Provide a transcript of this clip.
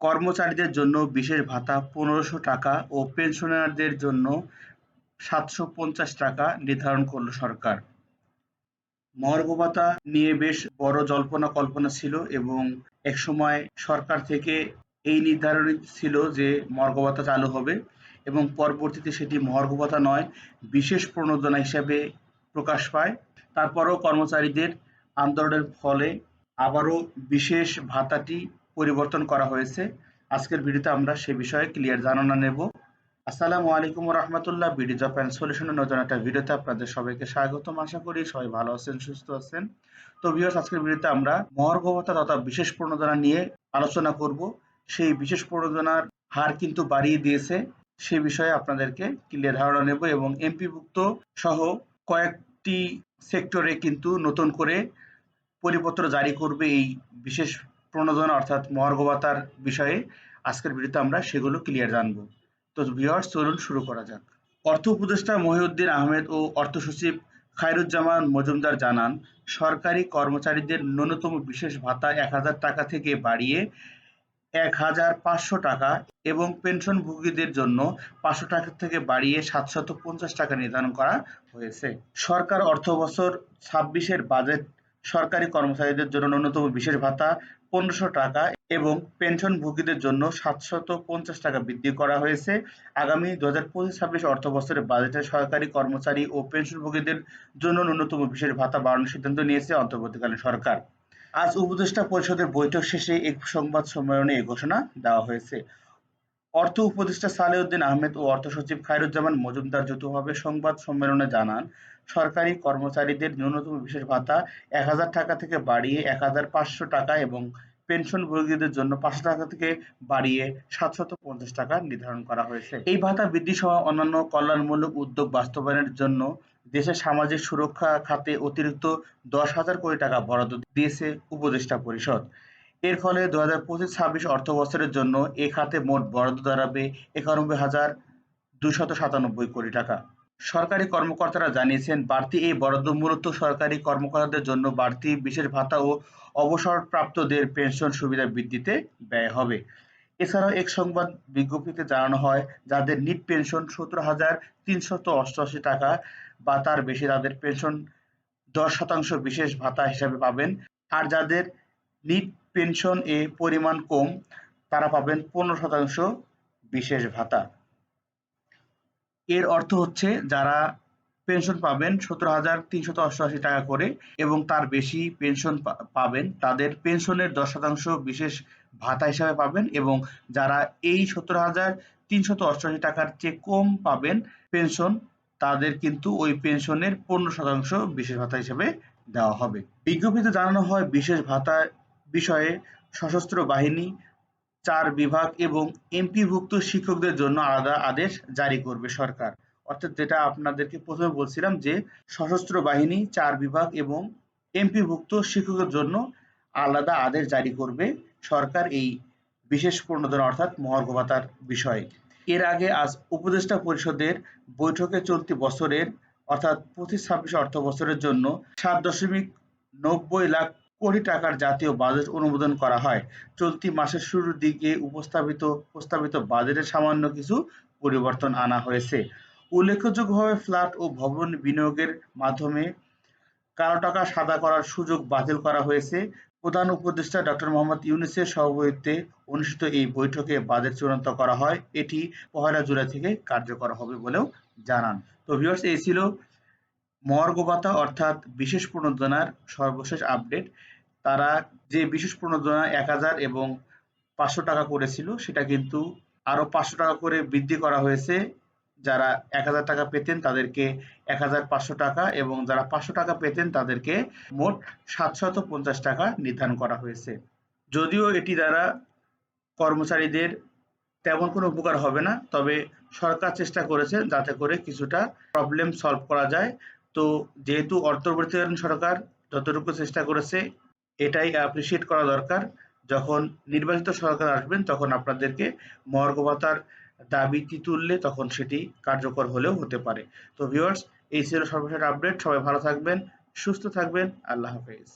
কর্মচারীদের জন্য বিশেষ ভাতা পনেরোশো টাকা ও পেনশনারদের জন্য সাতশো পঞ্চাশ টাকা নির্ধারণ করল সরকার। মহার্ঘ ভাতা নিয়ে বেশ বড় জল্পনা কল্পনা ছিল এবং একসময় সরকার থেকে এই নির্ধারণ ছিল যে মহার্ঘ ভাতা চালু হবে এবং পরবর্তীতে সেটি মহার্ঘ ভাতা নয়, বিশেষ প্রণোদনা হিসাবে প্রকাশ পায়। তারপরও কর্মচারীদের আন্দোলনের ফলে আবারও বিশেষ ভাতাটি পরিবর্তন করা হয়েছে। আজকের ভিডিওতে আমরা সে বিষয়ে ক্লিয়ার ধারণা নেব। আসসালামু আলাইকুম রহমতুল্লাহ বিডি জব অ্যান্ড সলিউশনের নতুন একটা ভিডিওতে আপনাদের সবাইকে স্বাগতম। আশা করি সবাই ভালো আছেন, সুস্থ আছেন। তো ভিউয়ার্স আজকের ভিডিওতে আমরা মহার্ঘ ভাতা তথা বিশেষ প্রণোদনা নিয়ে আলোচনা করব। সেই বিশেষ প্রণোদনার হার কিন্তু বাড়িয়ে দিয়েছে। সে বিষয়ে আপনাদেরকে ক্লিয়ার ধারণা নেব এবং এমপিভুক্ত সহ কয়েকটি সেক্টরে কিন্তু নতুন করে পরিপত্র জারি করবে এই বিশেষ প্রণোদনা অর্থাৎ মহার্ঘ ভাতার বিষয়ে আজকের ভিডিওতে আমরা সেগুলো ক্লিয়ার জানব। তো ভিউয়ার্স চলুন শুরু করা যাক। অর্থ উপদেষ্টা মহিউদ্দিন আহমেদ ও অর্থ সচিব খায়রুজ্জামান মজুমদার জানান, সরকারি কর্মচারীদের ন্যূনতম বিশেষ ভাতা এক হাজার টাকা থেকে বাড়িয়ে এক হাজার পাঁচশো টাকা এবং পেনশনভোগীদের জন্য পাঁচশো টাকা থেকে বাড়িয়ে সাতশত পঞ্চাশ টাকা নির্ধারণ করা হয়েছে। সরকার অর্থ বছর ছাব্বিশের বাজেট সরকারি কর্মচারীদের জন্য ন্যূনতম বিশেষ ভাতা পনেরোশো টাকা এবং পেনশনভোগীদের জন্য সাতশত পঞ্চাশ টাকা বৃদ্ধি করা হয়েছে। আগামী দু হাজার পঁচিশ ছাব্বিশ অর্থ বাজেটে সরকারি কর্মচারী ও পেনশনভোগীদের জন্য ন্যূনতম বিশেষ ভাতা বাড়ানোর সিদ্ধান্ত নিয়েছে অন্তর্বর্তীকালীন সরকার। আজ উপদেষ্টা পরিষদের বৈঠক শেষে এক সংবাদ সম্মেলনে এ ঘোষণা দেওয়া হয়েছে। অর্থ উপদেষ্টা সালেউদ্দিন আহমেদ ও অর্থ সচিব খায়রুজ্জামান মজুমদার যৌথভাবে সংবাদ সম্মেলনে জানান, সরকারি কর্মচারীদের ন্যূনতম বিশেষ ভাতা এক হাজার টাকা থেকে বাড়িয়ে এক হাজার পাঁচশো টাকা এবং পেনশনভোগীদের জন্য পাঁচশো টাকা থেকে বাড়িয়ে সাতশত পঞ্চাশ টাকা নির্ধারণ করা হয়েছে। এই ভাতা বৃদ্ধি সহ অন্যান্য কল্যাণমূলক উদ্যোগ বাস্তবায়নের জন্য দেশের সামাজিক সুরক্ষা খাতে অতিরিক্ত দশ হাজার কোটি টাকা বরাদ্দ দিয়েছে উপদেষ্টা পরিষদ। এর ফলে দু হাজার পঁচিশ ছাব্বিশ অর্থ বছরের জন্য এ খাতে মোট বরাদ্দ দাঁড়াবে একানব্বই হাজার দুশত সাতানব্বই কোটি টাকা। সরকারি কর্মকর্তারা জানিয়েছেন, বাড়তি এই বরাদ্দ মূলত সরকারি কর্মকর্তাদের জন্য বাড়তি বিশেষ ভাতা ও অবসরপ্রাপ্তদের পেনশন সুবিধা বৃদ্ধিতে ব্যয় হবে। এছাড়াও এক সংবাদ বিজ্ঞপ্তিতে জানানো হয়, যাদের নিট পেনশন সতেরো হাজার তিনশত অষ্টআশি টাকা বা তার বেশি তাদের পেনশন দশ শতাংশ বিশেষ ভাতা হিসাবে পাবেন। আর যাদের নিট পেনশন এ পরিমাণ কম, তারা পাবেন পনেরো শতাংশ বিশেষ ভাতা। এর অর্থ হচ্ছে যারা পেনশন পাবেন সতেরো হাজার তিনশত অষ্টআশি টাকা করে এবং তার বেশি পেনশন পাবেন, তাদের পেনশনের দশ শতাংশ বিশেষ ভাতা হিসাবে পাবেন এবং যারা এই সতেরো হাজার তিনশত অষ্টআশি টাকার চেয়ে কম পাবেন পেনশন তাদের কিন্তু ওই পেনশনের পনেরো শতাংশ বিশেষ ভাতা হিসেবে দেওয়া হবে। বিজ্ঞপ্তিতে জানানো হয় বিশেষ ভাতা বিষয়ে সশস্ত্র বাহিনী, চার বিভাগ এবং এমপিভুক্ত শিক্ষকদের জন্য আলাদা আদেশ জারি করবে সরকার। অর্থাৎ যেটা আপনাদেরকে প্রথমে বলছিলাম যে, সশস্ত্র বাহিনী, চার বিভাগ এবং এমপিভুক্ত শিক্ষকের জন্য আলাদা আদেশ জারি করবে সরকার এই বিশেষ প্রণোদনা অর্থাৎ মহার্ঘ ভাতার বিষয়ে। এর আগে আজ উপদেষ্টা পরিষদের বৈঠকে চলতি বছরের অর্থাৎ পঁচিশ ছাব্বিশ অর্থ বছরের জন্য সাত দশমিক নব্বই লাখ কোটি টাকার জাতীয় বাজেট অনুমোদন করা হয়। চলতি মাসের শুরুর দিকে উপস্থাপিত, প্রস্তাবিত বাজেটে সামান্য কিছু পরিবর্তন আনা হয়েছে। উল্লেখযোগ্যভাবে ফ্ল্যাট ও ভবন বিনিয়োগের মাধ্যমে কালো টাকা সাদা করার সুযোগ বাতিল করা হয়েছে। প্রধান উপদেষ্টা ডক্টর মোহাম্মদ ইউনুসের সভাপতিত্বে অনুষ্ঠিত এই বৈঠকে বাজেট চূড়ান্ত করা হয়। এটি পহেলা জুলাই থেকে কার্যকর হবে বলেও জানান। তো ভিউয়ার্স এই ছিল মর্গ ভাতা অর্থাৎ বিশেষ প্রণোদনার সর্বশেষ আপডেট তারা যে বিশেষ প্রণোদনা এক হাজার এবং পাঁচশো টাকা করেছিল, সেটা কিন্তু আরও পাঁচশো টাকা করে বৃদ্ধি করা হয়েছে। যারা এক হাজার টাকা পেতেন তাদেরকে এক হাজার পাঁচশো টাকা এবং যারা পাঁচশো টাকা পেতেন তাদেরকে মোট সাতশত পঞ্চাশ টাকা নির্ধারণ করা হয়েছে। যদিও এটি দ্বারা কর্মচারীদের তেমন কোনো উপকার হবে না, তবে সরকার চেষ্টা করেছে যাতে করে কিছুটা প্রবলেম সলভ করা যায়। তো যেহেতু অন্তর্বর্তীকালীন সরকার যতটুকু চেষ্টা করেছে, এটাই অ্যাপ্রিসিয়েট করা দরকার। যখন নির্বাচিত সরকার আসবেন, তখন আপনাদেরকে মর্গ দাবিটি তুললে তখন সেটি কার্যকর হলেও হতে পারে। তো ভিউয়ার্স এই ছিল সর্বশেষ আপডেট সবাই ভালো থাকবেন, সুস্থ থাকবেন। আল্লাহ হাফেজ।